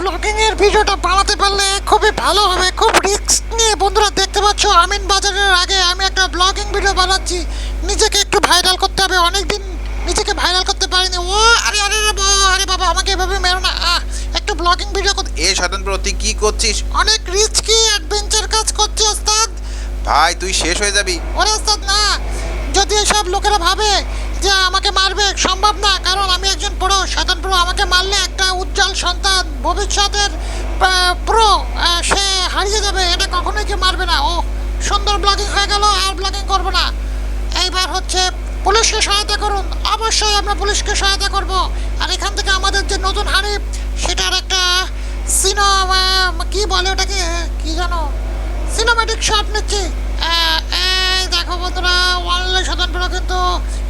Blogging এর ভিডিওটা বানাতে পারলে খুবই ভালো হবে। খুব রিস্ক নিয়ে বন্ধুরা দেখতে পাচ্ছ আমিন বাজারের আগে আমি একটা ব্লগিং ভিডিও বানাচ্ছি। নিজেকে একটু ভাইরাল করতে হবে অনেকদিন নিজেকে ভাইরাল করতে পারিনি। ও আরে আরে আরে বাবা আমাকে এভাবে মেরো না। আহ, একটু ব্লগিং ভিডিও করতে এ স্বতন্ত্র তুই কি করছিস? অনেক রিস্কি অ্যাডভেঞ্চার কাজ করছে ওস্তাদ। ভাই তুই শেষ হয়ে যাবি। ওরে ওস্তাদ না। যদি এসব লোকেরা ভাবে যে আমাকে মারবে, সম্ভব না, কারণ আমি একজন প্রো শয়তান প্রো। আমাকে মারলে একটা উজ্জ্বল সন্তান ভবিষ্যতের প্রো সে হারিয়ে যাবে, এটা কখনোই কেউ মারবে না। ও সুন্দর ব্লগিং হয়ে গেল, আর ব্লগিং করব না। এইবার হচ্ছে পুলিশকে সহায়তা করুন। অবশ্যই আমরা পুলিশকে সহায়তা করব। আর এখান থেকে আমাদের যে নতুন হানিফ সেটার একটা সিনেমা কি বলে ওটাকে? কি জানো সিনেমাটিক শট নিচ্ছি। দেখো বন্ধুরা ওয়ানলে স্বতন্ত্র কিন্তু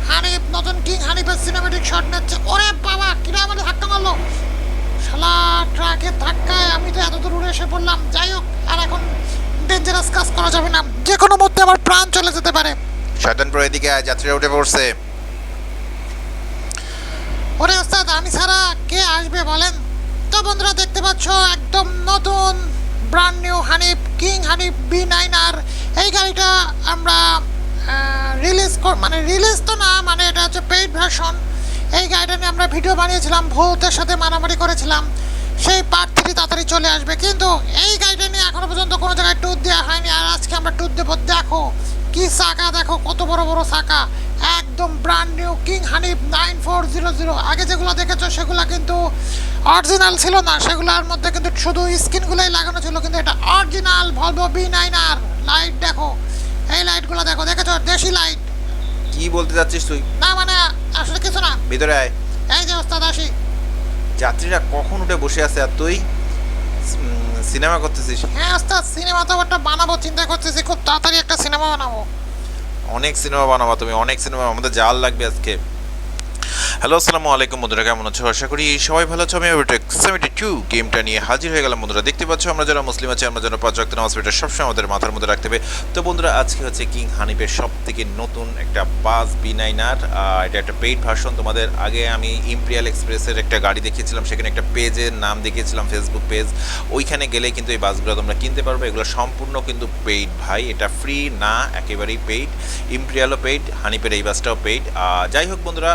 হানিফ নতুন কিং হানিফের সিনেমাটিক শট নিচ্ছে। ওরে বাবা কিরা আমাদের ধাক্কা মারলো? শালা ট্রাকের ধাক্কায় আমি তো এত দূর উড়ে এসে পড়লাম। যাই হোক আর এখন ডেঞ্জারাস কাজ করা যাবে না। যে কোনো মধ্যে আমার প্রাণ চলে যেতে পারে। স্বতন্ত্র এদিকে আয়, যাত্রীরা উঠে পড়ছে। ওরে ওস্তাদ আমি ছাড়া কে আসবে বলেন? তো বন্ধুরা দেখতে পাচ্ছ একদম নতুন brand new Hanif king Hanif B nine আর এই গাড়িটা আমরা রিলিজ মানে রিলিজ তো না মানে এটা হচ্ছে পেইড ভার্সন এই গাড়িটা নিয়ে আমরা ভিডিও বানিয়েছিলাম, ভৌতের সাথে মারামারি করেছিলাম। সেই পার্ট থ্রি তাড়াতাড়ি চলে আসবে। কিন্তু এই গাড়িটা নিয়ে এখনও পর্যন্ত কোনো জায়গায় ট্যুর দেওয়া হয়নি। আর আজকে আমরা ট্যুর দেবো দেখো কি চাকা দেখো কত বড় বড় চাকা একদম brand new king Hanif nine four zero zero আগে যেগুলো দেখেছ সেগুলো কিন্তু অরিজিনাল ছিল না। সেগুলোর মধ্যে কিন্তু শুধু স্ক্রিনগুলোই লাগানো ছিল কিন্তু এটা অরিজিনাল ভলভো বি নাইন আর লাইট দেখো এই লাইটগুলো দেখো দেখেছ? দেশি লাইট কি বলতে যাচ্ছিস তুই? না মানে আসলে কিছু না। ভিতরে আয়। এই যে ওস্তাদ আসি। যাত্রীরা কখন উঠে বসে আছে আর তুই সিনেমা করতেছিস? হ্যাঁ ওস্তাদ সিনেমা তো একটা বানাবো চিন্তা করতেছি খুব তাড়াতাড়ি একটা সিনেমা বানাবো। অনেক সিনেমা বানাবো তুমি অনেক সিনেমা আমাদের জাল লাগবে আজকে। হ্যালো আসসালামু আলাইকুম বন্ধুরা, কেমন আছো? আশা করি সবাই ভালো আছো। আমি ওটা সেভেন্টি টু গেমটা নিয়ে হাজির হয়ে গেলাম বন্ধুরা। দেখতে পাচ্ছ, আমরা যারা মুসলিম আছি, আমরা যেন পাঁচ রক্ত নামাজ এটা সবসময় আমাদের মাথার মধ্যে রাখতে হবে। তো বন্ধুরা, আজকে হচ্ছে কিং হানিফের সব থেকে নতুন একটা বাস বি আর এটা একটা পেইড ভার্সন তোমাদের আগে আমি ইম্পেরিয়াল এক্সপ্রেসের একটা গাড়ি দেখিয়েছিলাম, সেখানে একটা পেজের নাম দেখিয়েছিলাম ফেসবুক পেজ ওইখানে গেলে কিন্তু এই বাসগুলো তোমরা কিনতে পারবে। এগুলো সম্পূর্ণ কিন্তু পেইড ভাই। এটা ফ্রি না, একেবারেই পেইড ইম্পেরিয়ালও পেইড হানিপের এই বাসটাও পেইড যাই হোক বন্ধুরা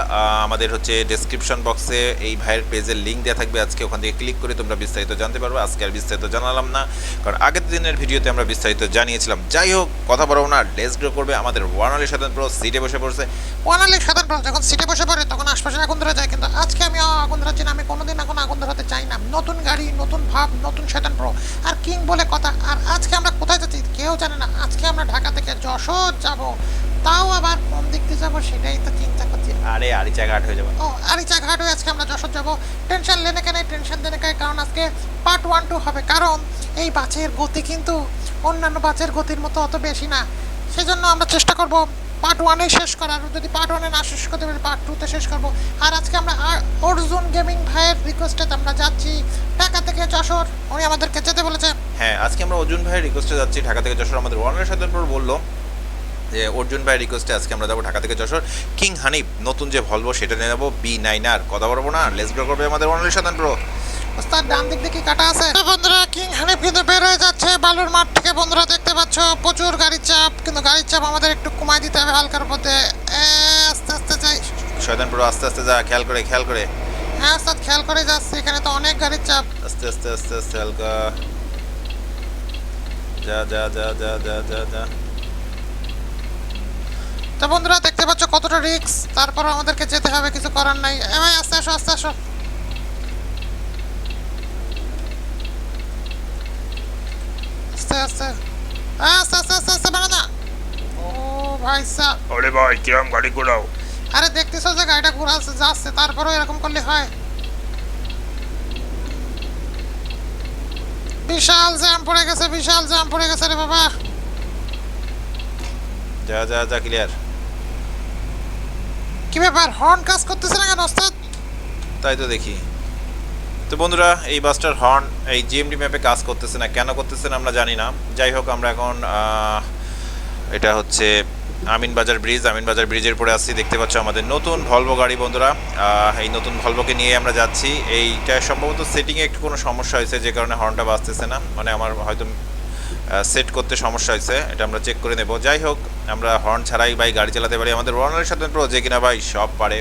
আমাদের হচ্ছে ডেসক্রিপশন বক্সে এই ভাইয়ের পেজের লিঙ্ক দেওয়া থাকবে। আজকে ওখান থেকে ক্লিক করে তোমরা বিস্তারিত জানতে পারবে। আজকে আর বিস্তারিত জানালাম না, কারণ আগের দিনের ভিডিওতে আমরা বিস্তারিত জানিয়েছিলাম। যাই হোক, কথা বলব না ডেস্ক গ্রো করবে আমাদের ওয়ানালি সাধারণ প্রো সিটে বসে পড়ছে। ওয়ানালি সাধারণ প্রাণ যখন সিটে বসে পড়ে, তখন আশপাশে আগুন ধরে যায়, কিন্তু আজকে আমি আগুন ধরাচ্ছি না। আমি কোনোদিন এখন আগুন ধরাতে চাই না। নতুন গাড়ি, নতুন ভাব, নতুন শয়তান প্রো আর কিং বলে কথা, আর আজকে আমরা কোথায় যাচ্ছি কেউ জানে না। আজকে আমরা ঢাকা থেকে যশোর যাব। তাও আবার কোন দিক দিয়ে যাব সেটাই তো চিন্তা করছি। আরে আরিচা ঘাট হয়ে যাবে। ও আরিচা ঘাট হয়ে আজকে আমরা যশোর যাব। টেনশন লেনে কেন টেনশন দেনে কেন কারণ আজকে পার্ট ওয়ান টু হবে। কারণ এই বাসের গতি কিন্তু অন্যান্য বাসের গতির মতো অত বেশি না। সেজন্য আমরা চেষ্টা করব পার্ট ওয়ানে শেষ করার। যদি পার্ট ওয়ানে না শেষ করতে পারি পার্ট টুতে শেষ করব। আর আজকে আমরা অর্জুন গেমিং ভাইয়ের রিকোয়েস্টে আমরা যাচ্ছি ঢাকা থেকে যশোর। উনি আমাদেরকে যেতে বলেছে হ্যাঁ আজকে আমরা অর্জুন ভাইয়ের রিকোয়েস্টে যাচ্ছি। ঢাকা থেকে যশোর আমাদের সাধারণ প্রো বলল অর্জুন ভাই রিকোয়েস্টে আজকে আমরা যাব ঢাকা থেকে যশোর। কিং হানিফ নতুন যে ভলভো সেটা নিয়ে যাব বি নাইন আর কথা বলব না। লেস গ্রো করবে আমাদের ওয়ানালি সাধারণ প্রো ওস্তাদ ডান দিক দিয়ে কাটা আছে। বন্ধুরা কিং হানিফ কিন্তু বের হয়ে যাচ্ছে বালুর মাঠ থেকে। বন্ধুরা দেখতে পাচ্ছ প্রচুর গাড়ির চাপ কিন্তু গাড়ির চাপ আমাদের একটু কমাই দিতে হবে হালকার মধ্যে। এ, আস্তে আস্তে যাই। শয়তান প্রো আস্তে আস্তে যা খেয়াল করে খেয়াল করে। হ্যাঁ ওস্তাদ খেয়াল করে যাচ্ছে এখানে তো অনেক গাড়ির চাপ। আস্তে আস্তে আস্তে আস্তে হালকা। যা যা যা যা যা যা যা। তো বন্ধুরা দেখতে পাচ্ছ কতটা রিক্স তারপর আমাদেরকে যেতে হবে কিছু করার নাই। এ ভাই আস্তে আসো আস্তে আসো। আস্তে আস্তে। আস্তে আস্তে আস্তে আস্তে বেরো না ও ভাই সাহ আরে ভাই কিরম গাড়ি ঘোরাও। আরে দেখতেছো যে গাড়িটা ঘুরে আসছে যাচ্ছে তারপরেও এরকম করলে হয়। বিশাল জ্যাম পড়ে গেছে বিশাল জ্যাম পড়ে গেছে রে বাবা। যা যা যা ক্লিয়ার কি ব্যাপার? হর্ন কাজ করতেছে না কেন, ওস্তাদ? তাই তো দেখি। তো বন্ধুরা, এই বাসটার হর্ন এই জিএমডি ম্যাপে কাজ করতেছে না, কেন করতেছে না আমরা জানি না। যাই হোক, আমরা এখন এটা হচ্ছে আমিন বাজার ব্রিজ। আমিন বাজার ব্রিজের পরে আসছি দেখতে পাচ্ছ আমাদের নতুন ভলভো গাড়ি বন্ধুরা। এই নতুন ভলভোকে নিয়ে আমরা যাচ্ছি। এইটা সম্ভবত সেটিংয়ে একটু কোনো সমস্যা হয়েছে, যে কারণে হর্নটা বাজতেছে না। মানে আমার হয়তো সেট করতে সমস্যা হয়েছে এটা আমরা চেক করে নেব। যাই হোক আমরা হর্ন ছাড়াই ভাই গাড়ি চালাতে পারি। আমাদের রনারের সাথে প্রো যে কিনা ভাই সব পারে।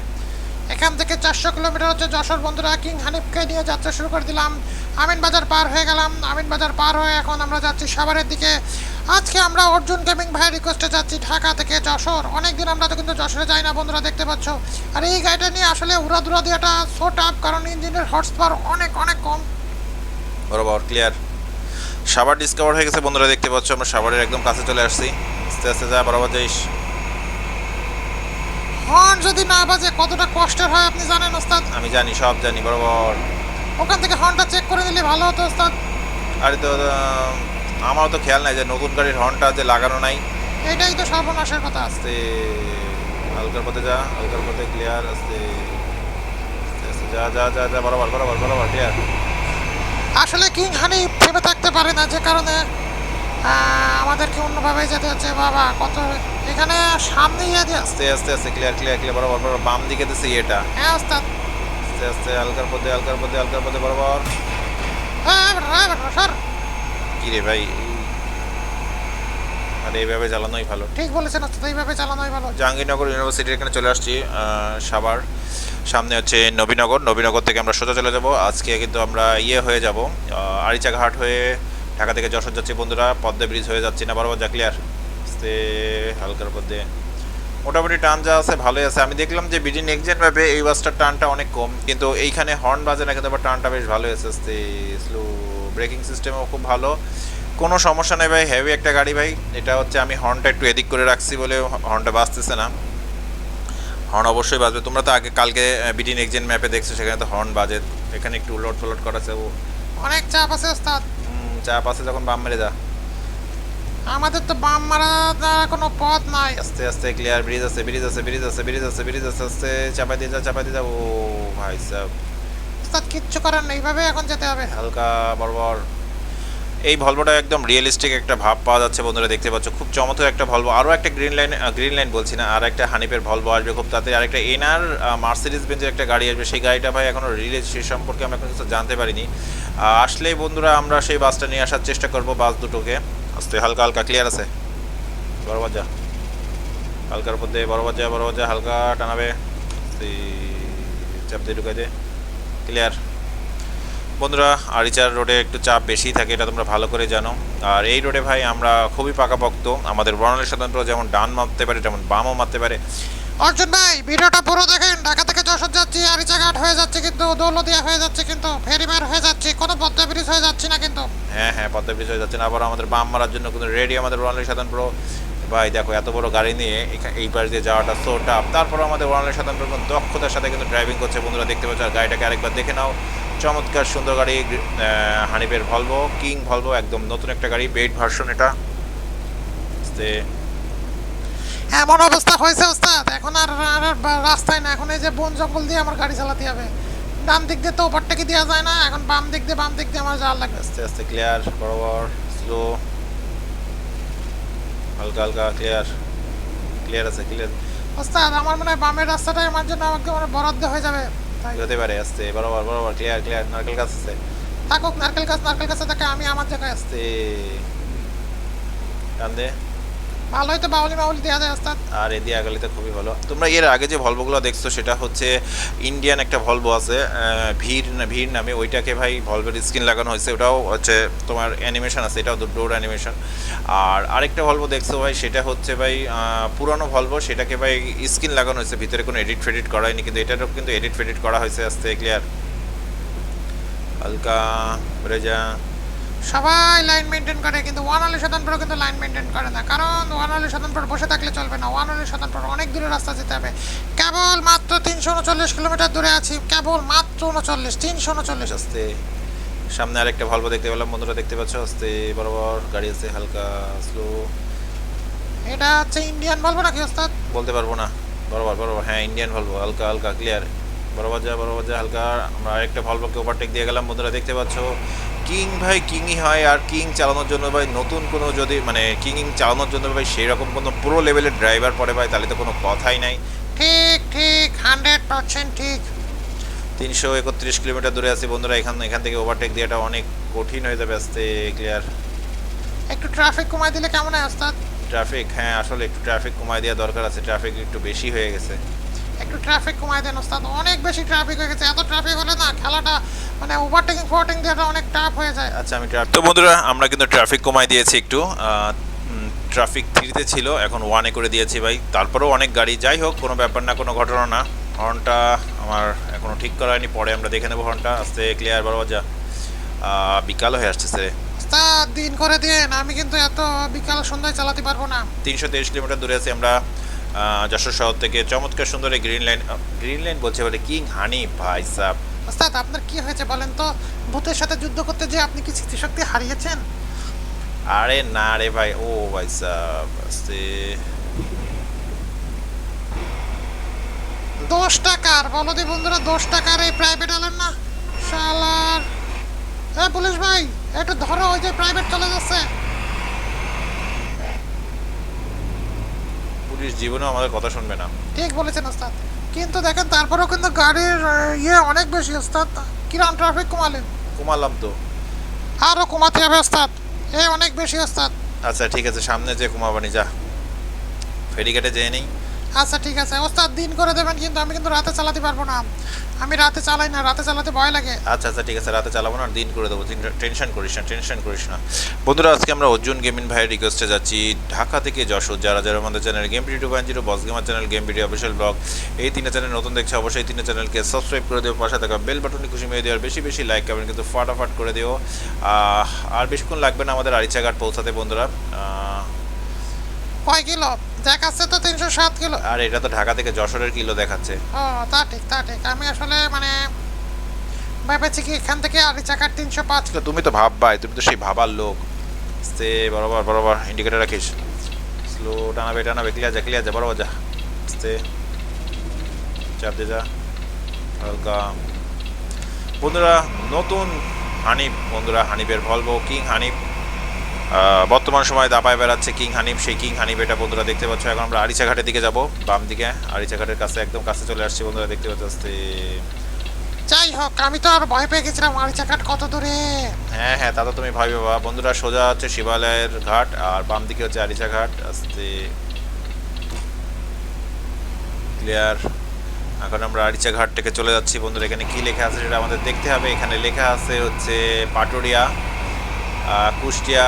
এখান থেকে চারশো কিলোমিটার হচ্ছে যশোর বন্ধুরা। কিং হানিফকে নিয়ে যাত্রা শুরু করে দিলাম। আমিন বাজার পার হয়ে গেলাম। আমিন বাজার পার হয়ে এখন আমরা যাচ্ছি সাভারের দিকে। আজকে আমরা অর্জুন গেমিং ভাইয়ের রিকোয়েস্টে যাচ্ছি ঢাকা থেকে যশোর। অনেকদিন আমরা তো কিন্তু যশোরে যাই না বন্ধুরা দেখতে পাচ্ছ। আর এই গাড়িটা নিয়ে আসলে উড়াদুরা দিয়েটা সো টাপ কারণ ইঞ্জিনের হর্স পাওয়ার অনেক অনেক কম। বরাবর ক্লিয়ার সাবার ডিসকভার হয়ে গেছে। বন্ধুরা দেখতে পাচ্ছ আমরা সাভারের একদম কাছে চলে আসছি। আস্তে আস্তে যা বরাবর যাইস হর্ন যদি না বাজে কতটা কষ্টের হয় আপনি জানেন ওস্তাদ? আমি জানি সব জানি বরাবর। ওখান থেকে হর্নটা চেক করে নিলে ভালো হতো ওস্তাদ। আরে তো আমারও তো খেয়াল নাই যে নতুন গাড়ির হর্নটা যে লাগানো নাই। এটাই তো সর্বনাশের কথা। আস্তে হালকার পথে যা হালকার পথে ক্লিয়ার আস্তে যা যা যা যা বরাবর বরাবর বরাবর ক্লিয়ার আসলে কিং হানি ভেবে থাকতে পারে না যে কারণে আমাদেরকে অন্যভাবে যেতে হচ্ছে বাবা কত এখানে সামনে ইয়ে দিয়ে আস্তে আস্তে আস্তে ক্লিয়ার ক্লিয়ার ক্লিয়ার বরাবর বরাবর বাম দিকে দিছে এটা। হ্যাঁ ওস্তাদ। আস্তে আস্তে হালকার পথে হালকার পথে হালকার পথে বরাবর। হ্যাঁ হ্যাঁ সর কি রে ভাই আরে এইভাবে চালানোই ভালো। ঠিক বলেছেন ওস্তাদ এইভাবে চালানোই ভালো। জাহাঙ্গীরনগর ইউনিভার্সিটির এখানে চলে আসছি সাভার। সামনে হচ্ছে নবীনগর। নবীনগর থেকে আমরা সোজা চলে যাব। আজকে কিন্তু আমরা ইয়ে হয়ে যাব আরিচাঘাট হয়ে ঢাকা থেকে যশোর যাচ্ছি বন্ধুরা। পদ্মা ব্রিজ হয়ে যাচ্ছি না, বরাবর যা ক্লিয়ার আস্তে, হালকার পদ্মে মোটামুটি টান যা আছে, ভালোই আছে। আমি দেখলাম যে বিডি নেক্সট ম্যাপে এই বাসটার টানটা অনেক কম, কিন্তু এইখানে হর্ন বাজে না, কিন্তু আবার টানটা বেশ ভালো আছে। আস্তে স্লো ব্রেকিং সিস্টেমও খুব ভালো। কোনো সমস্যা নেই ভাই হেভি একটা গাড়ি ভাই। এটা হচ্ছে আমি হর্নটা একটু এদিক করে রাখছি বলে হর্নটা বাজতেছে না। হর্ন অবশ্যই বাজবে। তোমরা তো আগে কালকে বিডি নেক্সট ম্যাপে দেখছ সেখানে তো হর্ন বাজে। এখানে একটু উলট ফলট করাছে। ও অনেক চাপ আছে ওস্তাদ। চাপ আছে যখন বাম মেরে যা। আমাদের তো বাম মারা কোনো পথ নাই। আস্তে আস্তে ক্লিয়ার ব্রিজ আছে ব্রিজ আছে ব্রিজ আছে ব্রিজ আছে ব্রিজ আছে আস্তে চাপা দিয়ে যা চাপা দিয়ে যা। ও ভাই সাহেব ওস্তাদ কিচ্ছু করার নেই। এইভাবে এখন যেতে হবে। হালকা বর্বর এই ভলভোটা একদম রিয়েলিস্টিক একটা ভাব পাওয়া যাচ্ছে বন্ধুরা, দেখতে পাচ্ছ। খুব চমৎকার একটা ভলভো আরও একটা গ্রিন লাইন গ্রিন লাইন বলছি না, আর একটা হানিপের ভলভো আসবে খুব তাড়াতাড়ি। আরেকটা এনার মার্সিডিজ বেঞ্জের একটা গাড়ি আসবে। সেই গাড়িটা ভাই এখনও রিলিজ সে সম্পর্কে আমি এখন জানতে পারিনি। আসলেই বন্ধুরা, আমরা সেই বাসটা নিয়ে আসার চেষ্টা করব বাস দুটোকে। আস্তে, হালকা হালকা ক্লিয়ার আছে? বরাবর যা হালকার উপর দিয়ে বরাবর যা বরাবর যা হালকা টানাবে। চাপ দিয়ে ঢুকাই দে। ক্লিয়ার বন্ধুরা আরিচার রোডে একটু চাপ বেশি থাকে এটা তোমরা ভালো করে জানো। আর এই রোডে ভাই আমরা খুবই পাকাপোক্ত আমাদের বর্ণালী স্বতন্ত্র যেমন ডান মারতে পারে তেমন বামও মারতে পারে। অর্জুন ভাই ভিডিওটা পুরো দেখেন। ঢাকা থেকে যশোর যাচ্ছি আরিচাঘাট হয়ে যাচ্ছে কিন্তু দৌলদিয়া হয়ে যাচ্ছে কিন্তু ফেরিবার হয়ে যাচ্ছে। কোনো পদ্মা ব্রিজ হয়ে যাচ্ছে না কিন্তু। হ্যাঁ হ্যাঁ পদ্মা ব্রিজ হয়ে যাচ্ছে না আবার আমাদের বাম মারার জন্য কিন্তু রেডি আমাদের বর্ণালী প্রো ভাই দেখো এত বড় গাড়ি নিয়ে এই পাশ দিয়ে যাওয়াটা সো টাফ তারপর আমাদের বর্ণালী সাধারণ প্রো দক্ষতার সাথে কিন্তু ড্রাইভিং করছে বন্ধুরা দেখতে পাচ্ছ? আর গাড়িটাকে আরেকবার দেখে নাও। চমৎকার সুন্দর গাড়ি হানিফের ভলভো কিং ভলভো একদম নতুন একটা গাড়ি বেড ভার্সন এটা। এমন অবস্থা হয়েছে ওস্তাদ এখন আর রাস্তায় না এখন এই যে বন জঙ্গল দিয়ে আমার গাড়ি চালাতে হবে। ডান দিক দিয়ে তো ওভারটেকে দেওয়া যায় না এখন বাম দিক দিয়ে বাম দিক দিয়ে আমার যাওয়ার লাগবে। আস্তে আস্তে ক্লিয়ার বরাবর স্লো হালকা হালকা ক্লিয়ার ক্লিয়ার আছে ক্লিয়ার ওস্তাদ আমার মনে হয় বামের রাস্তাটাই আমার জন্য আমাকে মানে বরাদ্দ হয়ে যাবে। হতে পারে, আসতে। বরাবর বরাবর ক্লিয়ার ক্লিয়ার নারকেল গাছ আছে। থাকুক, নারকেল গাছ, নারকেল গাছে থাকে আমি আমার জায়গায় আসতে। কান্দে? দে ভালোই তো বাউলি মাউলি দেওয়া যায়, ওস্তাদ। আর এদিকে আগালে তো খুবই ভালো। তোমরা এর আগে যে ভলভোগুলো দেখছ, সেটা হচ্ছে ইন্ডিয়ান একটা ভলভো আছে ভিড় ভিড় নামে, ওইটাকে ভাই ভলভোর স্ক্রিন লাগানো হয়েছে। ওটাও হচ্ছে তোমার অ্যানিমেশন আছে, এটাও ডোর অ্যানিমেশন আর আরেকটা ভলভো দেখছ ভাই, সেটা হচ্ছে ভাই পুরানো ভলভো, সেটাকে ভাই স্ক্রিন লাগানো হয়েছে, ভিতরে কোনো এডিট ফেডিট করা হয়নি, কিন্তু এটারও কিন্তু এডিট ফেডিট করা হয়েছে আস্তে ক্লিয়ার হালকা যা সবাই লাইন মেনটেন করে কিন্তু ওয়ান আলি শতানপুর কিন্তু লাইন মেনটেন করে না। কারণ ওয়ান আলি শতানপুর বসে থাকলে চলবে না। ওয়ান আলি শতানপুর অনেক দূরে রাস্তা যেতে হবে। কেবল মাত্র তিনশো উনচল্লিশ কিলোমিটার দূরে আছি। কেবল মাত্র উনচল্লিশ তিনশো উনচল্লিশ। আস্তে। সামনে আরেকটা ভলভো দেখতে পেলাম। বন্ধুরা দেখতে পাচ্ছ? আস্তে বরাবর গাড়ি আছে হালকা স্লো এটা হচ্ছে ইন্ডিয়ান বলব নাকি ওস্তাদ? বলতে পারব না। বরাবর বরাবর। হ্যাঁ ইন্ডিয়ান ভলভো হালকা হালকা ক্লিয়ার বড় বাজার বড় বাজার হালকা। আমরা আরেকটা ভলভোকে ওভারটেক দিয়ে গেলাম। বন্ধুরা দেখতে পাচ্ছ? কিং ভাই কিংই হয় আর কিং চালানোর জন্য ভাই নতুন কোনো যদি মানে কিং চালানোর জন্য ভাই সেই রকম কোনো পুরো লেভেলের ড্রাইভার পড়ে ভাই তাহলে তো কোনো কথাই নাই। ঠিক ঠিক হান্ড্রেড পার্সেন্ট ঠিক। তিনশো একত্রিশ কিলোমিটার দূরে আছি বন্ধুরা এখান এখান থেকে ওভারটেক দেওয়াটা অনেক কঠিন হয়ে যাবে আস্তে ক্লিয়ার একটু ট্রাফিক কমাই দিলে কেমন হয় ওস্তাদ? ট্রাফিক হ্যাঁ আসলে একটু ট্রাফিক কমায় দেওয়া দরকার আছে। ট্রাফিক একটু বেশি হয়ে গেছে। একটু ট্রাফিক কমাই দেন ওস্তাদ। অনেক বেশি ট্রাফিক হয়ে গেছে। এত ট্রাফিক হলে না খেলাটা মানে ওভারটেকিং ফোভারটেকিং দেওয়াটা অনেক টাফ হয়ে যায়। আচ্ছা আমি ট্রাফিক তো বন্ধুরা আমরা কিন্তু ট্রাফিক কমাই দিয়েছি একটু। ট্রাফিক থ্রিতে ছিল এখন ওয়ানে করে দিয়েছি ভাই। তারপরেও অনেক গাড়ি যাই হোক কোনো ব্যাপার না কোনো ঘটনা না। হর্নটা আমার এখনও ঠিক করা হয়নি পরে আমরা দেখে নেব হর্নটা আস্তে ক্লিয়ার বড় যা বিকাল হয়ে আসতেছে তা দিন করে দিন আমি কিন্তু এত বিকাল সন্ধ্যায় চালাতে পারব না। তিনশো তেইশ কিলোমিটার দূরে আছি আমরা। যশোর শহর থেকে চমৎকার সুন্দর এই গ্রিন লাইন গ্রিন লাইন বলছে বলে কিং হানি ভাই সাহ ওস্তাদ আপনার কি হয়েছে বলেন তো? ভূতের সাথে যুদ্ধ করতে যে আপনি কি স্মৃতিশক্তি হারিয়েছেন? আরে না রে ভাই ও ভাই সাহ আস্তে। দশ টাকার বলো দি বন্ধুরা দশ টাকার এই প্রাইভেট আলেন না? শালার। এ পুলিশ ভাই একটু ধরো ওই যে প্রাইভেট চলে যাচ্ছে। পুলিশ জীবনেও আমাদের কথা শুনবে না। ঠিক বলেছেন ওস্তাদ। কিন্তু দেখেন তারপরেও কিন্তু গাড়ির ইয়ে অনেক বেশি ওস্তাদ। কিরম ট্রাফিক কমালেন? কমালাম তো। আরও কমাতে হবে ওস্তাদ। এ অনেক বেশি ওস্তাদ। আচ্ছা ঠিক আছে সামনে যে কুমাবানি যা। ফেরিঘাটে যেয়ে নেই। আচ্ছা ঠিক আছে। ওস্তাদ দিন করে দেবেন কিন্তু আমি কিন্তু রাতে চালাতে পারব না। আমি রাতে চালাই না রাতে চালাতে ভয় লাগে। আচ্ছা আচ্ছা ঠিক আছে রাতে চালাবো না দিন করে দেবো। টেনশন করিস না টেনশন করিস না। বন্ধুরা আজকে আমরা অর্জুন গেমিং ভাইয়ের রিকোয়েস্টে যাচ্ছি। ঢাকা থেকে যশোর যারা যারা আমাদের channel game video two point zero boss gamer channel game video official blog এই তিনটা চ্যানেল নতুন দেখছে অবশ্যই তিনটা চ্যানেলকে সাবস্ক্রাইব করে দেবো পাশে থাকা বেল বাটনে খুশি মেয়ে দেওয়ার বেশি বেশি লাইক করবেন কিন্তু ফাটাফাট করে দিও। আর বেশিক্ষণ লাগবে না আমাদের আরিচাঘাট পৌঁছাতে বন্ধুরা। কয় কিলো? দেখাচ্ছে তো তিনশো সাত কিলো। আর এটা তো ঢাকা থেকে যশোরের কিলো দেখাচ্ছে। ও তা ঠিক তা ঠিক। আমি আসলে মানে ভেবেছি কি এখান থেকে আড়ি চাকার তিনশো পাঁচ তো তুমি তো ভাববাই তুমি তো সেই ভাবার লোক। সে বরাবর বরাবর ইন্ডিকেটার রাখিস। স্লো টানাবে টানাবে ক্লিয়ার যা ক্লিয়ার যা বরাবর যা। আস্তে চাপ দে যা। হালকা। বন্ধুরা নতুন হানিফ বন্ধুরা হানিফের ভলভো কিং হানিফ। বর্তমান সময়ে দাপায় বেড়াচ্ছে কিং হানিফ সেই কিং হানিফ এটা বন্ধুরা দেখতে পাচ্ছ। এখন আমরা আরিচা ঘাটের দিকে যাব। বাম দিকে আরিচা ঘাটের কাছে একদম কাছে চলে আসছি বন্ধুরা দেখতে পাচ্ছ। আস্তে। যাই হোক আমি তো আর ভয় পেয়ে গেছিলাম চাকার কত দূরে। হ্যাঁ হ্যাঁ তা তো তুমি ভাবি বাবা। বন্ধুরা সোজা হচ্ছে শিবালয়ের ঘাট আর বাম দিকে হচ্ছে আরিচা ঘাট আস্তে। ক্লিয়ার এখন আমরা আরিচা ঘাট থেকে চলে যাচ্ছি। বন্ধুরা এখানে কি লেখা আছে সেটা আমাদের দেখতে হবে। এখানে লেখা আছে হচ্ছে পাটুরিয়া কুষ্টিয়া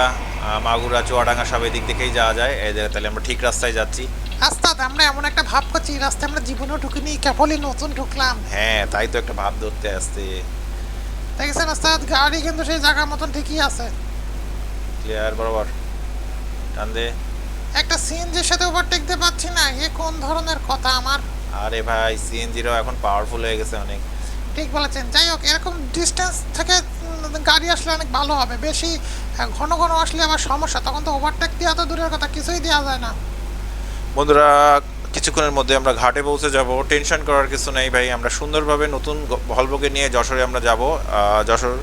মাগুরা চুয়াডাঙ্গা সব এদিক থেকেই যাওয়া যায়। এই জায়গায় তাহলে আমরা ঠিক রাস্তায় যাচ্ছি। আস্তাদ আমরা এমন একটা ভাব করছি রাস্তায় আমরা জীবনেও ঢুকিনি কেবলই নতুন ঢুকলাম। হ্যাঁ তাই তো একটা ভাব ধরতে আসতে দেখেছেন আস্তাদ গাড়ি কিন্তু সেই জায়গার মতন ঠিকই আছে। ক্লিয়ার বরাবর। টান দে। একটা সিএনজির সাথে ওভারটেক দিতে পারছি না এ কোন ধরনের কথা আমার? আরে ভাই সিএনজিরও এখন পাওয়ারফুল হয়ে গেছে অনেক। ঠিক বলেছেন। যাই হোক এরকম ডিস্টেন্স থেকে গাড়ি আসলে অনেক ভালো হবে। বেশি আহ, ঘন ঘন আসলে আবার সমস্যা। তখন তো ওভারটেক দেওয়া তো দূরের কথা কিছুই দেওয়া যায় না। বন্ধুরা কিছুক্ষণের মধ্যে আমরা ঘাটে পৌঁছে যাব। টেনশন করার কিছু নেই ভাই আমরা সুন্দরভাবে নতুন ভলভোগে নিয়ে যশোরে আমরা যাব। যশোর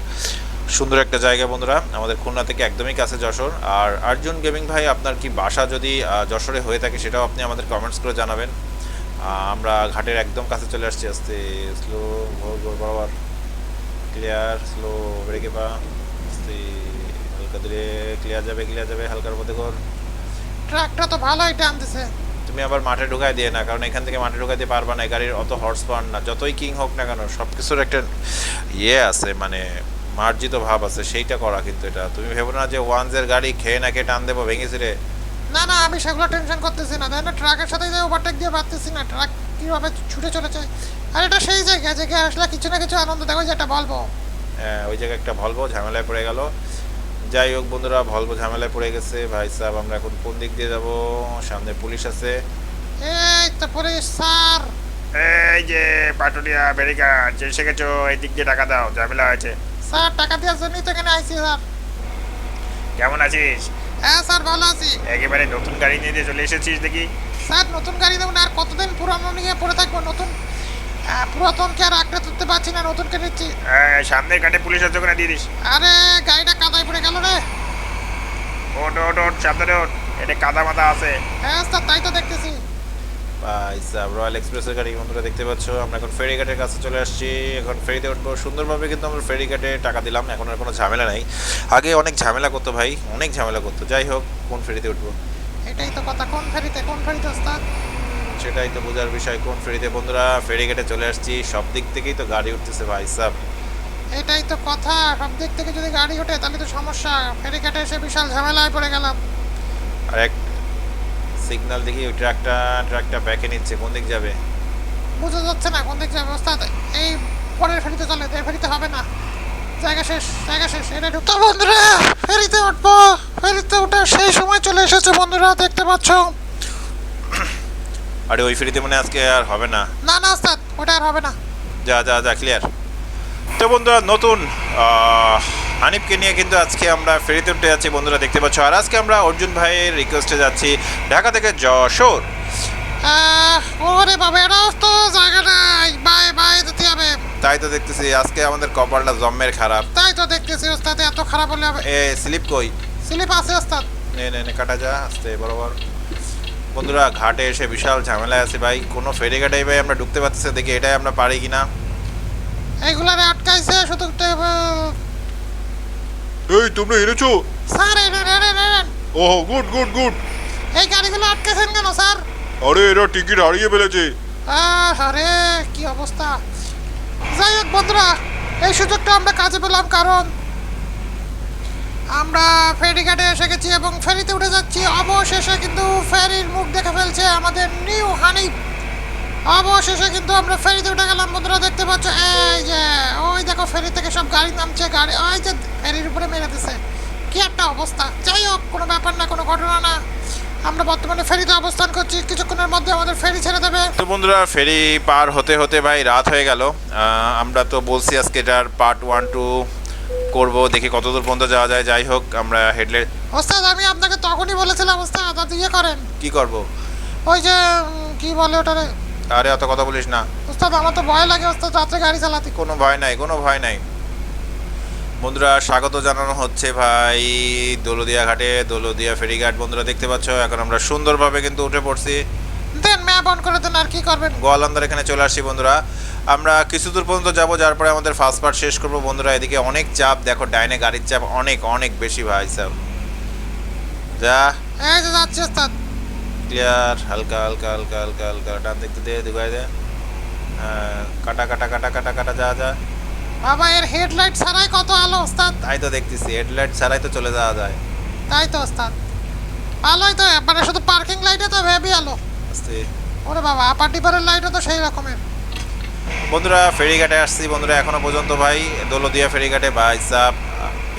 সুন্দর একটা জায়গা বন্ধুরা আমাদের খুলনা থেকে একদমই কাছে যশোর। আর অর্জুন গেমিং ভাই আপনার কি বাসা যদি যশোরে হয়ে থাকে সেটাও আপনি আমাদের কমেন্টস করে জানাবেন। আমরা ঘাটের একদম কাছে চলে আসছি। আস্তে স্লো বরাবর। ক্লিয়ার স্লো ব্রেকে পা হালকা ধীরে ক্লিয়ার যাবে ক্লিয়ার যাবে হালকার মধ্যে কর ট্রাকটা তো ভালোই টানতেছে। তুমি আবার মাঠে ঢুকাই দিয়ে না কারণ এখান থেকে মাঠে ঢুকাইতে পারবা না গাড়ির অত হর্স পাওয়ার না। যতই কিং হোক না কেন সব কিছুর একটা ইয়ে আছে মানে মার্জিত ভাব আছে সেইটা করা কিন্তু এটা। তুমি ভেবো না যে ওয়ানজের গাড়ি খেয়ে না খেয়ে টান দেবো ভেঙেছি রে না না আমি সেগুলো টেনশন করতেছি না। তাই না ট্রাকের সাথে যে ওভারটেক দিয়ে পারতেছি না। ট্রাক কীভাবে ছুটে চলেছে? আর এটা সেই জায়গা যে আসলে কিছু না কিছু আনন্দ। দেখো যেটা বলব হ্যাঁ, ওই জায়গায় একটা ভলভো ঝামেলায় পড়ে গেল। যাই হোক বন্ধুরা ভলভো ঝামেলায় পড়ে গেছে। ভাই সাহেব আমরা এখন কোন দিক দিয়ে যাব? সামনে পুলিশ আছে। এই তো পুলিশ স্যার। এই যে পাটুরিয়া বেরিঘাট যে গেছো এই দিক দিয়ে টাকা দাও ঝামেলা হয়েছে। স্যার টাকা দেওয়ার জন্যই তো এখানে আইছি স্যার। কেমন আছিস? হ্যাঁ স্যার ভালো আছি। একেবারে নতুন গাড়ি নিয়ে চলে এসেছিস দেখি। স্যার নতুন গাড়ি দেবো না আর কতদিন পুরানো নিয়ে পড়ে থাকব? নতুন পুরাতনকে আর আঁকড়ে তুলতে পারছি না? নতুনকে নিচ্ছি? এই, সামনের কাটে পুলিশ আছে ওখানে দিয়ে দিস। আরে গাড়িটা কাদায় পড়ে গেল রে। ওট ওট ওট সাবধানে ওট এটা কাদা মাদা আছে। হ্যাঁ ওস্তাদ তাই তো দেখতেছি। ভাই সাহেব রয়্যাল এক্সপ্রেসের গাড়ি বন্ধুরা দেখতে পাচ্ছ। আমরা এখন ফেরিঘাটের কাছে চলে আসছি। এখন ফেরিতে উঠবো। সুন্দরভাবে কিন্তু আমরা ফেরিঘাটে টাকা দিলাম। এখন আর কোনো ঝামেলা নাই। আগে অনেক ঝামেলা করতো ভাই। অনেক ঝামেলা করতো। যাই হোক কোন ফেরিতে উঠবো? এটাই তো কথা। কোন ফেরিতে? কোন ফেরিতে ওস্তাদ সেটাই তো বোঝার বিষয় কোন ফেরিতে। বন্ধুরা ফেরি ফেরিঘাটে চলে আসছি। সব দিক থেকেই তো গাড়ি উঠতেছে ভাই সাহেব এটাই তো কথা। সব দিক থেকে যদি গাড়ি ওঠে তাহলে তো সমস্যা। ফেরি ফেরিঘাটে এসে বিশাল ঝামেলায় পড়ে গেলাম। আর এক সিগন্যাল দেখি ওই ট্রাকটা ট্রাকটা ব্যাকে নিচ্ছে। কোন দিক যাবে? বোঝা যাচ্ছে না কোন দিক যাবে ওস্তাদ এই পরের ফেরিতে চলে এর ফেরিতে হবে না। জায়গা শেষ জায়গা শেষ। এটা ঢুকতো বন্ধুরা। ফেরিতে উঠবো। ফেরিতে উঠে সেই সময় চলে এসেছে বন্ধুরা দেখতে পাচ্ছ। আরে ওই ফেরিতে মানে আজকে আর হবে না। না না ওস্তাদ ওটা আর হবে না। যা যা যা ক্লিয়ার তো বন্ধুরা নতুন হানিফকে নিয়ে কিন্তু আজকে আমরা ফেরিতে উঠে যাচ্ছি। বন্ধুরা দেখতে পাচ্ছ আর আজকে আমরা অর্জুন ভাইয়ের রিকোয়েস্টে যাচ্ছি ঢাকা থেকে যশোর। ওরে বাবা এটাও তো জায়গা নাই। বাই বাই দিতে হবে। তাই তো দেখতেছি আজকে আমাদের কপালটা জম্মের খারাপ। তাই তো দেখতেছি ওস্তাদ এত খারাপ হলে হবে। এ স্লিপ কই? স্লিপ আছে ওস্তাদ। নে নে নে কাটা যা আস্তে বরাবর। বন্ধুরা ঘাটে এসে বিশাল ঝামেলায় আছে ভাই। কোনো ফেরিঘাটেই ভাই আমরা ঢুকতে পারতেছি দেখি এটাই আমরা পারি কিনা। এইগুলারে আটকাইছে শুধু এই তোমরা এনেছো? স্যার ও গুড গুড গুড। এই গাড়িগুলো আটকেছেন কেন স্যার? আরে এরা টিকিট হারিয়ে ফেলেছে। আহ, আরে কি অবস্থা। যাই হোক বন্ধুরা এই সুযোগটা আমরা কাজে পেলাম কারণ আমরা ফেরিঘাটে এসে গেছি এবং ফেরিতে উঠে যাচ্ছি। অবশেষে কিন্তু ফেরির মুখ দেখে ফেলছে আমাদের নিউ হানিফ অবশেষে কিন্তু আমরা ফেরিতে উঠে গেলাম, বন্ধুরা, দেখতে পাচ্ছ? এই যে, ওই দেখো, ফেরি থেকে সব গাড়ি নামছে, গাড়ি, ওই যে ফেরির উপরে মেরে দিছে। কি একটা অবস্থা। যাই হোক, কোনো ব্যাপার না, কোনো ঘটনা না। আমরা বর্তমানে ফেরিতে অবস্থান করছি। কিছুক্ষণের মধ্যে আমাদের ফেরি ছেড়ে দেবে। তো বন্ধুরা, ফেরি পার হতে হতে ভাই রাত হয়ে গেল। আমরা তো বলছি আজকে এটার পার্ট ওয়ান টু করব দেখি কতদূর পর্যন্ত যাওয়া যায়। যাই হোক আমরা হেডলাইট ওস্তাদ আমি আপনাকে তখনই বলেছিলাম ওস্তাদ আপনি ইয়ে করেন। কি করব? ওই যে কি বলে ওটারে? আরে অত কথা বলিস না। ওস্তাদ আমার তো ভয় লাগে ওস্তাদ রাত্রে গাড়ি চালাতে। কোনো ভয় নাই কোনো ভয় নাই। বন্ধুরা স্বাগত জানানো হচ্ছে ভাই দোলদিয়া ঘাটে দোলদিয়া ফেরিঘাট। বন্ধুরা দেখতে পাচ্ছ এখন আমরা সুন্দরভাবে কিন্তু উঠে পড়ছি। দেন ম্যাপ অন করে দেন আর কি করবেন। গোয়ালন্দার এখানে চলে আসছি বন্ধুরা। আমরা কিছু দূর পর্যন্ত যাব যার পরে আমাদের ফার্স্ট পার্ট শেষ করব। বন্ধুরা এদিকে অনেক চাপ। দেখো ডাইনে গাড়ির চাপ অনেক অনেক বেশি ভাই সাহেব যা। এই যে যাচ্ছি ওস্তাদ ক্লিয়ার হালকা হালকা হালকা হালকা হালকা। ডান দেখতে দে দুগায় দে কাটা কাটা কাটা কাটা কাটা যা যা। বাবা এর হেডলাইট ছাড়াই কত আলো ওস্তাদ তাই তো দেখতেছি হেডলাইট ছাড়াই তো চলে যাওয়া যায়। তাই তো ওস্তাদ ভালোই তো মানে শুধু পার্কিং লাইটে তো হেভি আলো। আস্তে। ওরে বাবা ডিপারের লাইটও তো সেই রকমের। বন্ধুরা ফেরিঘাটে আসছি বন্ধুরা এখনও পর্যন্ত ভাই। দোলদিয়া ফেরিঘাটে ভাই চাপ।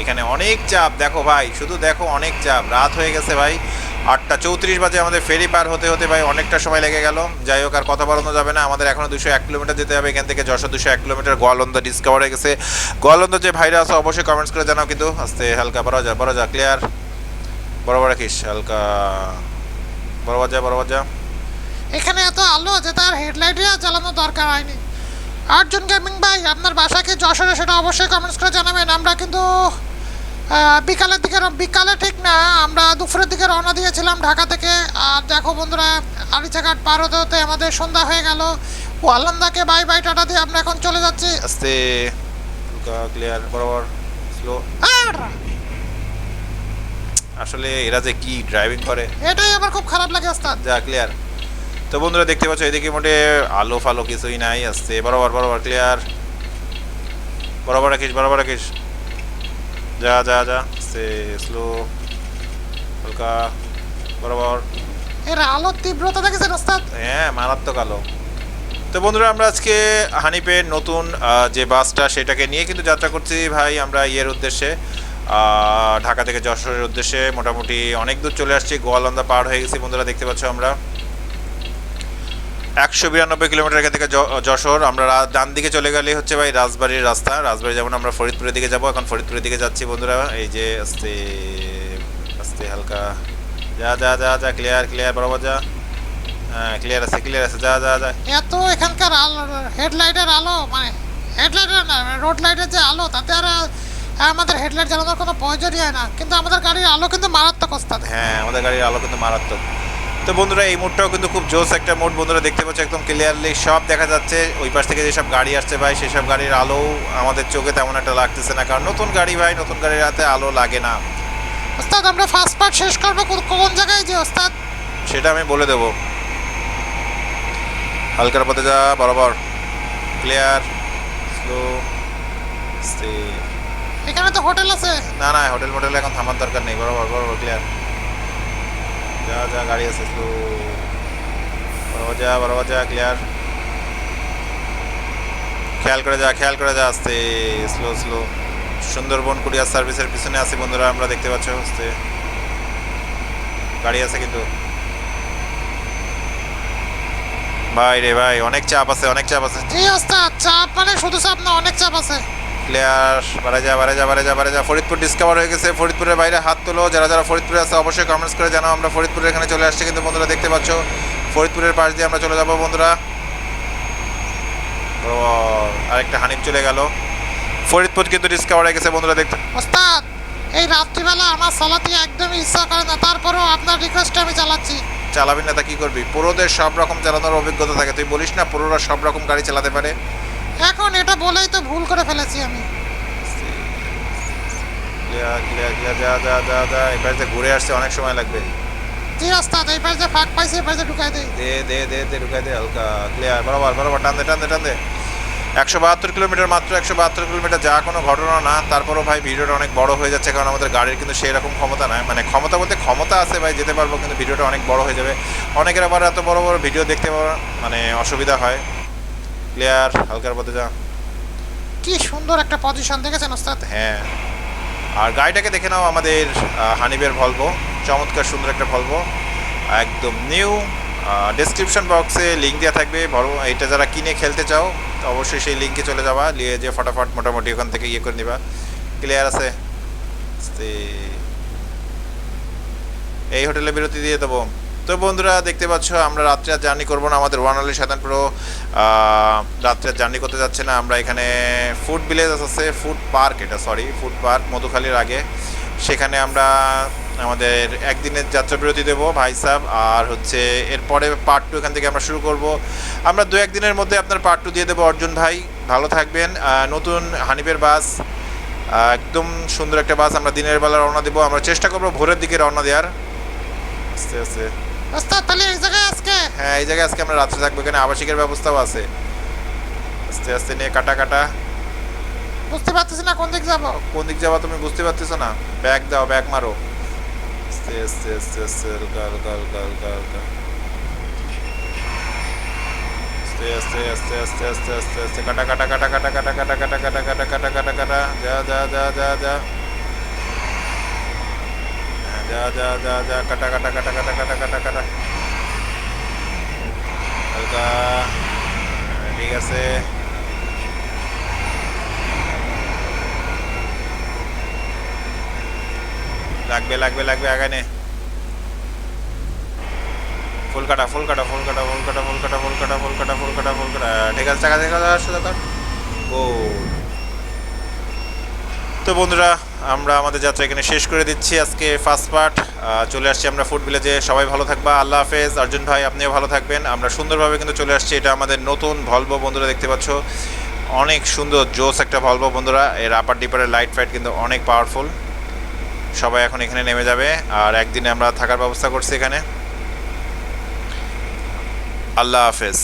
এখানে অনেক চাপ। দেখো ভাই শুধু দেখো অনেক চাপ। রাত হয়ে গেছে ভাই আটটা চৌত্রিশ বাজে আমাদের ফেরি পার হতে হতে ভাই অনেকটা সময় লেগে গেল। যাই হোক আর কথা বলানো যাবে না। আমাদের এখনও দুশো এক কিলোমিটার যেতে হবে। এখান থেকে যশো দুশো এক কিলোমিটার গোয়ালন্দ ডিসকভার হয়ে গেছে। গোয়ালন্দ যে ভাইরা আছে অবশ্যই কমেন্টস করে জানাও কিন্তু। আস্তে হালকা বড় যা বড় যা ক্লিয়ার বরাবর রাখিস হালকা। বরাবর যা বরাবর যা। এখানে এত আলো যে তার হেডলাইটই আর জ্বালানো দরকার হয়নি। আটজন গেমিং ভাই আপনার বাসা কি যশোরে? সেটা অবশ্যই কমেন্টস করে জানাবেন। আমরা কিন্তু বিকালের দিকে বিকালে ঠিক না আমরা দুপুরের দিকে রওনা দিয়েছিলাম ঢাকা থেকে। আর দেখো বন্ধুরা আরিচাঘাট পার হতে হতে আমাদের সন্ধ্যা হয়ে গেল। ওয়ালান্দাকে বাই বাই টাটা দিয়ে আমরা এখন চলে যাচ্ছি। আস্তে ক্লিয়ার বরাবর স্লো আসলে এরা যে কি ড্রাইভিং করে? এটাই আমার খুব খারাপ লাগে ওস্তাদ। যা ক্লিয়ার। তো বন্ধুরা দেখতে পাচ্ছ এদিকে মোটে আলো ফালো কিছুই নাই আসছে। বরাবর বরাবর ক্লিয়ার বরাবর রাখিস বরাবর রাখিস যা যা যা সে স্লো হালকা বরাবর। এর আলোর তীব্রতা দেখেছেন ওস্তাদ? হ্যাঁ মারাত্মক আলো। তো বন্ধুরা আমরা আজকে হানিপের নতুন যে বাসটা সেটাকে নিয়ে কিন্তু যাত্রা করছি ভাই আমরা ইয়ের উদ্দেশ্যে। ঢাকা থেকে যশোরের উদ্দেশ্যে। মোটামুটি অনেক দূর চলে আসছি গোয়ালন্দা পার হয়ে গেছি বন্ধুরা দেখতে পাচ্ছ আমরা। একশো বিরানব্বই কিলোমিটার এখান থেকে যশোর। আমরা ডান দিকে চলে গেলে হচ্ছে ভাই রাজবাড়ির রাস্তা। রাজবাড়ি যেমন আমরা ফরিদপুরের দিকে যাব এখন ফরিদপুরের দিকে যাচ্ছি বন্ধুরা। এই যে আস্তে আস্তে হালকা। যা যা যা যা ক্লিয়ার ক্লিয়ার বরাবর যা হ্যাঁ ক্লিয়ার আছে ক্লিয়ার আছে। যা যা যা। এত এখানকার আলো হেডলাইটের আলো মানে হেডলাইটের না রোড লাইটের যে আলো তাতে আর আমাদের হেডলাইট জ্বালানোর কোনো প্রয়োজনই হয় না। কিন্তু আমাদের গাড়ির আলো কিন্তু মারাত্মক ওস্তাদ হ্যাঁ আমাদের গাড়ির আলো কিন্তু মারাত্মক। তো বন্ধুরা এই মোড়টাও কিন্তু খুব জোস একটা মোড। বন্ধুরা দেখতে পাচ্ছ একদম ক্লিয়ারলি সব দেখা যাচ্ছে। ওই পাশ থেকে যেসব গাড়ি আসছে ভাই সেসব গাড়ির আলো আমাদের চোখে তেমন একটা লাগতেছে না। কারণ নতুন গাড়ি ভাই নতুন গাড়ির হাতে আলো লাগে না। ওস্তাদ আমরা ফার্স্ট পার্ট শেষ করব। কোন- কোন জায়গায় যে ওস্তাদ? সেটা আমি বলে দেবো। হালকার পথে যা বরাবর। ক্লিয়ার স্লো এখানে তো হোটেল আছে। না না হোটেল মোটেল এখন থামার দরকার নেই। বরাবর বরাবর ক্লিয়ার যা যা, গাড়ি আছে বরাবর যা বরাবর যা ক্লিয়ার খেয়াল করে যা, খেয়াল করে যা, আস্তে স্লো স্লো সুন্দরবন কুরিয়ার সার্ভিসের পিছনে আছি বন্ধুরা, আমরা দেখতে পাচ্ছ আস্তে। গাড়ি আছে কিন্তু। ভাই রে ভাই, অনেক চাপ আছে, অনেক চাপ আছে। জি ওস্তাদ চাপ মানে শুধু চাপ না, অনেক চাপ আছে। প্লেয়ার বাড়ে যা বাড়ে যা বাড়ে যা বাড়ে যা। ফরিদপুর ডিসকভার হয়ে গেছে। ফরিদপুরের বাইরে হাত তোলো। যারা যারা ফরিদপুরে আছে অবশ্যই কমেন্টস করে জানাও। আমরা ফরিদপুরের এখানে চলে আসছি কিন্তু বন্ধুরা দেখতে পাচ্ছ ফরিদপুরের পাশ দিয়ে আমরা চলে যাব বন্ধুরা। ও আরেকটা হানিফ চলে গেল। ফরিদপুর কিন্তু ডিসকভার হয়ে গেছে বন্ধুরা দেখতে ওস্তাদ এই রাত্রিবেলা আমার চালাতে একদমই ইচ্ছা করে না। তারপরেও আপনার রিকোয়েস্টে আমি চালাচ্ছি। চালাবি না তা কি করবি? পুরোদের সব রকম চালানোর অভিজ্ঞতা থাকে। তুই বলিস না পুরোরা সব রকম গাড়ি চালাতে পারে। এখন এটা বলেই তো ভুল করে ফেলেছি আমি। যা যা যা যা এই পাশে ঘুরে আসতে অনেক সময় লাগবে। এই পাশে ফাঁক পাইছি এই পাশে ঢুকাই দেই। দে দে দে দে ঢুকাই দে হালকা ক্লিয়ার বরাবর বরাবর টান দে টান দে টান দে। একশো বাহাত্তর কিলোমিটার মাত্র একশো বাহাত্তর কিলোমিটার যা কোনো ঘটনা না তারপরও ভাই ভিডিওটা অনেক বড় হয়ে যাচ্ছে কারণ আমাদের গাড়ির কিন্তু সেই রকম ক্ষমতা নয় মানে ক্ষমতা বলতে ক্ষমতা আছে ভাই যেতে পারব কিন্তু ভিডিওটা অনেক বড় হয়ে যাবে। অনেকের আবার এত বড় বড় ভিডিও দেখতে পাওয়া মানে অসুবিধা হয়। ক্লিয়ার হালকার পথে যা। কি সুন্দর একটা পজিশন দেখেছেন ওস্তাদ? হ্যাঁ। আর গাড়িটাকে দেখে নাও আমাদের হানিবের ভলভো চমৎকার সুন্দর একটা ভলভো একদম নিউ ডেসক্রিপশন বক্সে লিঙ্ক দেওয়া থাকবে। বড় এটা যারা কিনে খেলতে চাও তো অবশ্যই সেই লিঙ্কে চলে যাবা। নিয়ে যে ফটাফট মোটামুটি ওখান থেকে ইয়ে করে নিবা। ক্লিয়ার আছে? এই হোটেলে বিরতি দিয়ে দেবো। তো বন্ধুরা, দেখতে পাচ্ছ, আমরা রাত্রে আর জার্নি করব না। আমাদের ওয়ানালি সাধারণ পুরো রাত্রে আর জার্নি করতে যাচ্ছে না। আমরা এখানে ফুড ভিলেজ আছে, ফুড পার্ক এটা সরি ফুড পার্ক, মধুখালীর আগে। সেখানে আমরা আমাদের একদিনের যাত্রা বিরতি দেবো ভাই সাহেব আর হচ্ছে এরপরে পার্ট টু এখান থেকে আমরা শুরু করব। আমরা দু একদিনের মধ্যে আপনার পার্ট টু দিয়ে দেবো অর্জুন ভাই। ভালো থাকবেন। নতুন হানিফের বাস একদম সুন্দর একটা বাস আমরা দিনের বেলা রওনা দেবো। আমরা চেষ্টা করব ভোরের দিকে রওনা দেওয়ার। আস্তে আস্তে। ওস্তাদ তাহলে এই জায়গায় আজকে হ্যাঁ এই জায়গায় আজকে আমরা রাত্রে থাকব এখানে আবাসিকের ব্যবস্থাও আছে আস্তে আস্তে নিয়ে কাটা কাটা বুঝতে পারতেছি না কোন দিক যাব কোন দিক যাবা তুমি বুঝতে পারতেছো না ব্যাগ দাও ব্যাগ মারো আস্তে আস্তে আস্তে আস্তে হালকা হালকা হালকা হালকা হালকা আস্তে আস্তে আস্তে আস্তে আস্তে আস্তে আস্তে কাটা কাটা কাটা কাটা কাটা কাটা কাটা কাটা কাটা কাটা কাটা কাটা যা যা যা যা যা হ্যাঁ, যা যা যা যা কাটা কাটা কাটা কাটা কাটা কাটা কাটা। হালকা। হ্যাঁ, ঠিক আছে। লাগবে লাগবে লাগবে আগানে। ফুল কাটা ফুল কাটা ফুল কাটা ফুল কাটা ফুল কাটা ফুল কাটা ফুল কাটা ফুল কাটা ফুল কাটা। ঠিক আছে টাকা দেখা আসছে দাদা। ও। তো বন্ধুরা আমরা আমাদের যাত্রা এখানে শেষ করে দিচ্ছি। আজকে ফার্স্ট পার্ট চলে আসছি আমরা ফুড ভিলেজে সবাই ভালো থাকবা। আল্লাহ হাফেজ। অর্জুন ভাই, আপনিও ভালো থাকবেন। আমরা সুন্দরভাবে কিন্তু চলে আসছি। এটা আমাদের নতুন ভলভো বন্ধুরা দেখতে পাচ্ছ। অনেক সুন্দর, জোস একটা ভলভো বন্ধুরা। এর আপার ডিপারের লাইট ফাইট কিন্তু অনেক পাওয়ারফুল সবাই এখন এখানে নেমে যাবে। আর একদিনে আমরা থাকার ব্যবস্থা করছি এখানে। আল্লাহ হাফেজ।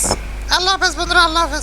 আল্লাহ হাফেজ বন্ধুরা, আল্লাহ হাফেজ।